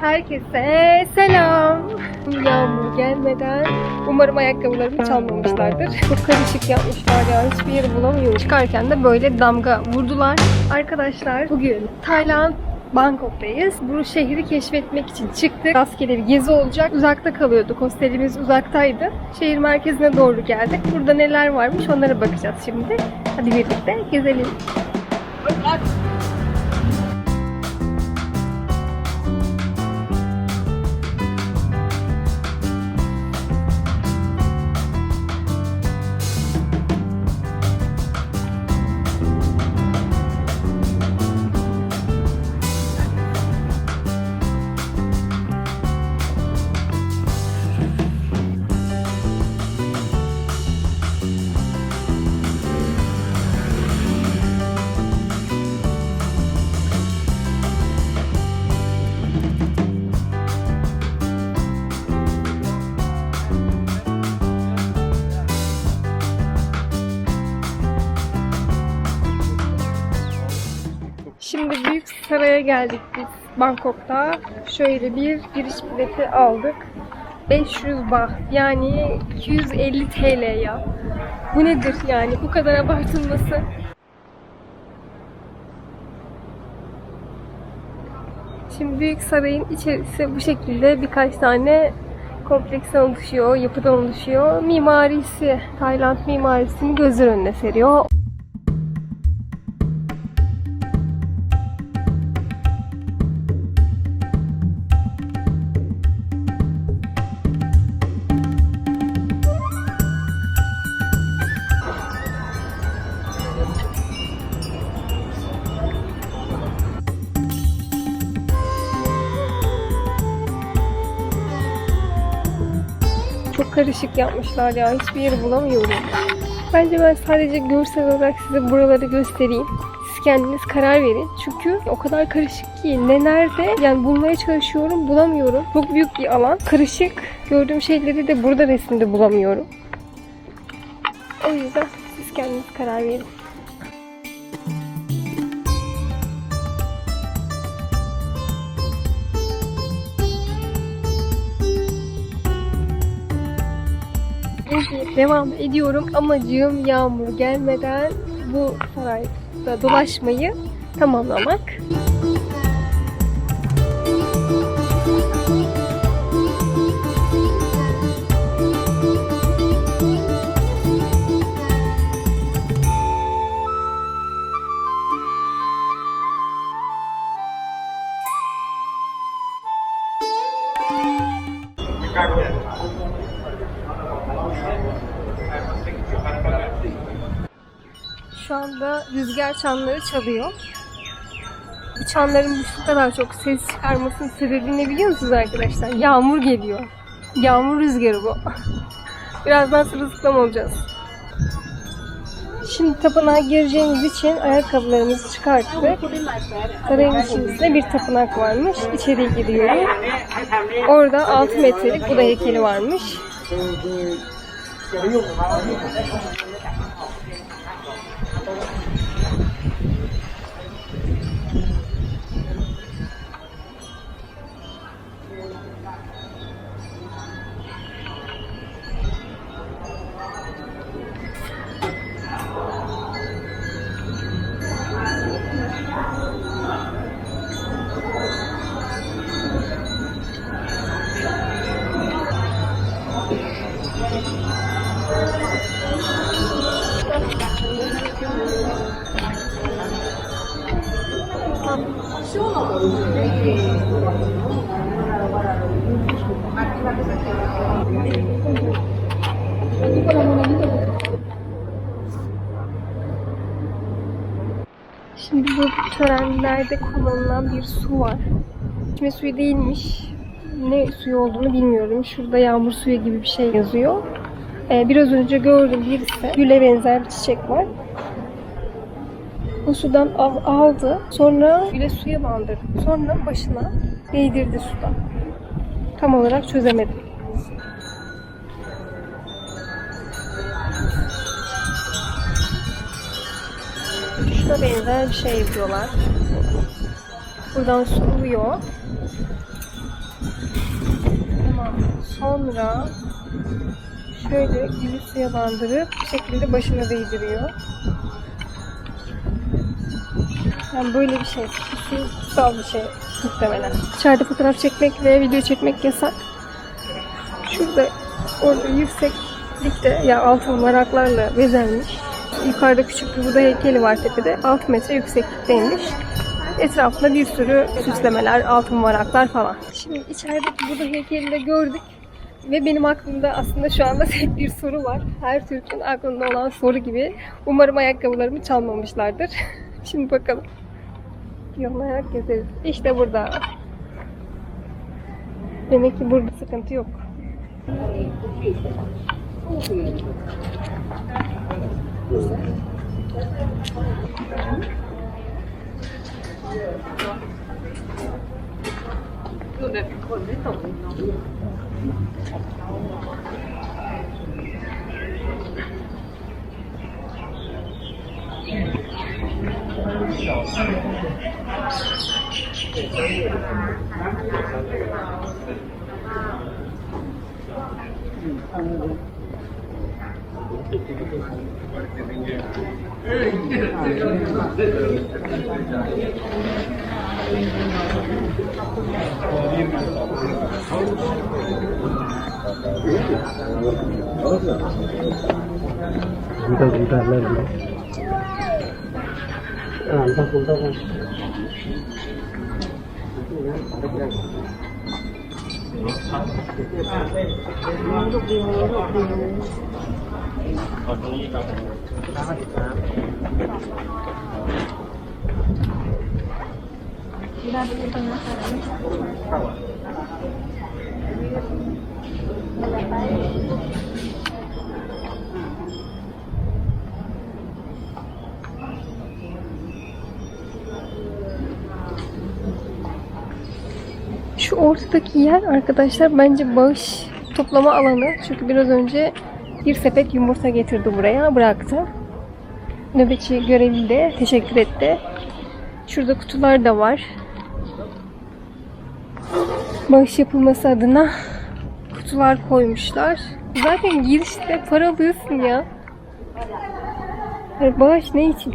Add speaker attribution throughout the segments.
Speaker 1: Herkese selam. Yağmur gelmeden umarım ayakkabılarımı çalmamışlardır. Çok karışık yapmışlar ya. Hiçbir yeri bulamıyorum. Çıkarken de böyle damga vurdular. Arkadaşlar bugün Tayland Bangkok'tayız. Bu şehri keşfetmek için çıktık. Rastgele bir gezi olacak. Uzakta kalıyorduk. Hostelimiz uzaktaydı. Şehir merkezine doğru geldik. Burada neler varmış onlara bakacağız şimdi. Hadi birlikte gezelim. Şimdi Saray'a geldik biz Bangkok'ta. Şöyle bir giriş bileti aldık. 500 baht yani 250 TL ya. Bu nedir yani bu kadar abartılması? Şimdi Büyük Saray'ın içerisi bu şekilde birkaç tane kompleksten oluşuyor, yapıdan oluşuyor. Mimarisi, Tayland mimarisini gözler önüne seriyor. Karışık yapmışlar ya. Hiçbir yeri bulamıyorum. Bence ben sadece görsel olarak size buraları göstereyim. Siz kendiniz karar verin. Çünkü o kadar karışık ki ne nerede yani bulmaya çalışıyorum bulamıyorum. Çok büyük bir alan. Karışık. Gördüğüm şeyleri de burada resimde bulamıyorum. O yüzden siz kendiniz karar verin. Devam ediyorum. Amacım yağmur gelmeden bu sarayda dolaşmayı tamamlamak. Şu anda rüzgar çanları çalıyor. Bu çanların bu kadar çok ses çıkarmasının sebebi ne biliyor musunuz arkadaşlar? Yağmur geliyor. Yağmur rüzgarı bu. Birazdan sırılsıklam olacağız. Şimdi tapınağa gireceğimiz için ayakkabılarımızı çıkarttık. Sarayın içerisinde bir tapınak varmış. İçeri giriyoruz. Orada 6 metrelik Buda heykeli varmış. Şimdi bu törenlerde kullanılan bir su var. İçme suyu değilmiş. Ne suyu olduğunu bilmiyorum. Şurada yağmur suyu gibi bir şey yazıyor. Ee, biraz önce gördüm birisi. Güle benzer bir çiçek var. O sudan al- aldı. Sonra güle suya bandırdı. Sonra başına değdirdi suda. Tam olarak çözemedim. Şuna benzer bir şey yapıyorlar. Buradan su oluyor. Sonra şöyle gülü suya bandırıp bu şekilde başına değdiriyor. Yani böyle bir şey. Kutsal bir şey muhtemelen. Dışarıda fotoğraf çekmek ve video çekmek yasak. Şurada orada yükseklikte ya altın varaklarla bezenmiş. Yukarıda küçük bir Buda heykeli var tepede. 6 metre yükseklikteymiş. Etrafında bir sürü süslemeler, altın varaklar falan. Şimdi içerideki Buda heykelini de gördük. Ve benim aklımda aslında şu anda tek bir soru var. Her Türk'ün aklında olan soru gibi. Umarım ayakkabılarımı çalmamışlardır. Şimdi bakalım. Yollayarak gezeriz. İşte burada. Demek ki burada sıkıntı yok.
Speaker 2: Bentar, bentar lagi. À, nah, bentar, bentar. ขอบคุณครับ Ginagawa pa
Speaker 1: Şu ortadaki yer arkadaşlar bence bağış toplama alanı. Çünkü biraz önce bir sepet yumurta getirdi buraya bıraktı. Nöbetçi görevli de teşekkür etti. Şurada kutular da var. Bağış yapılması adına kutular koymuşlar. Zaten girişte para alıyorsun ya. Yani bağış ne için?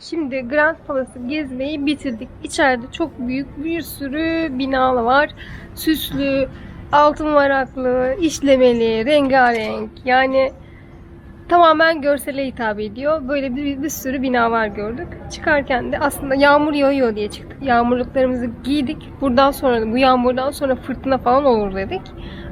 Speaker 1: Şimdi Grand Palace'ı gezmeyi bitirdik. İçeride çok büyük bir sürü bina var. Süslü, altın varaklı, işlemeli, rengarenk. Yani tamamen görsele hitap ediyor. Böyle bir, bir sürü binalar gördük. Çıkarken de aslında yağmur yağıyor diye çıktık. Yağmurluklarımızı giydik. Buradan sonra bu yağmurdan sonra fırtına falan olur dedik.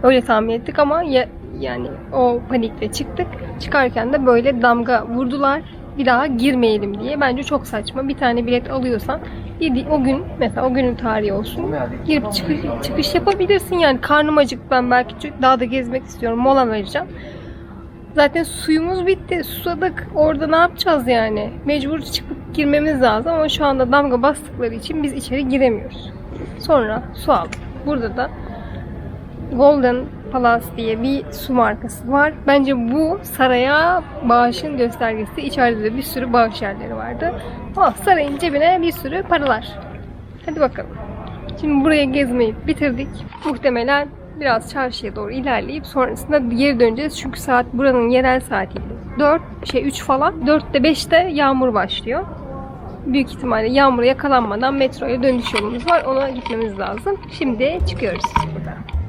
Speaker 1: Öyle tahmin ettik ama ya, yani o panikle çıktık. Çıkarken de böyle damga vurdular. Bir daha girmeyelim diye. Bence çok saçma. Bir tane bilet alıyorsan yedi, o gün mesela o günün tarihi olsun. Girip çıkış, çıkış yapabilirsin yani. Karnım acıktı ben belki daha da gezmek istiyorum. Mola vereceğim. Zaten suyumuz bitti. Susadık. Orada ne yapacağız yani? Mecbur çıkıp girmemiz lazım ama şu anda damga bastıkları için biz içeri giremiyoruz. Sonra su aldık. Burada da Golden Palace diye bir su markası var. Bence bu saraya bağışın göstergesi. İçeride de bir sürü bağış yerleri vardı. Oh, sarayın cebine bir sürü paralar. Hadi bakalım. Şimdi buraya gezmeyi bitirdik. Muhtemelen biraz çarşıya doğru ilerleyip sonrasında geri döneceğiz. Çünkü saat buranın yerel saatiydi. 4, şey 3 falan. 4'te 5'te yağmur başlıyor. Büyük ihtimalle yağmura yakalanmadan metroya dönüş yolumuz var. Ona gitmemiz lazım. Şimdi çıkıyoruz buradan.